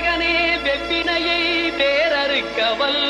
விநாயகனே வெப்பினையை பேரறுக்கவல்ல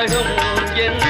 i don't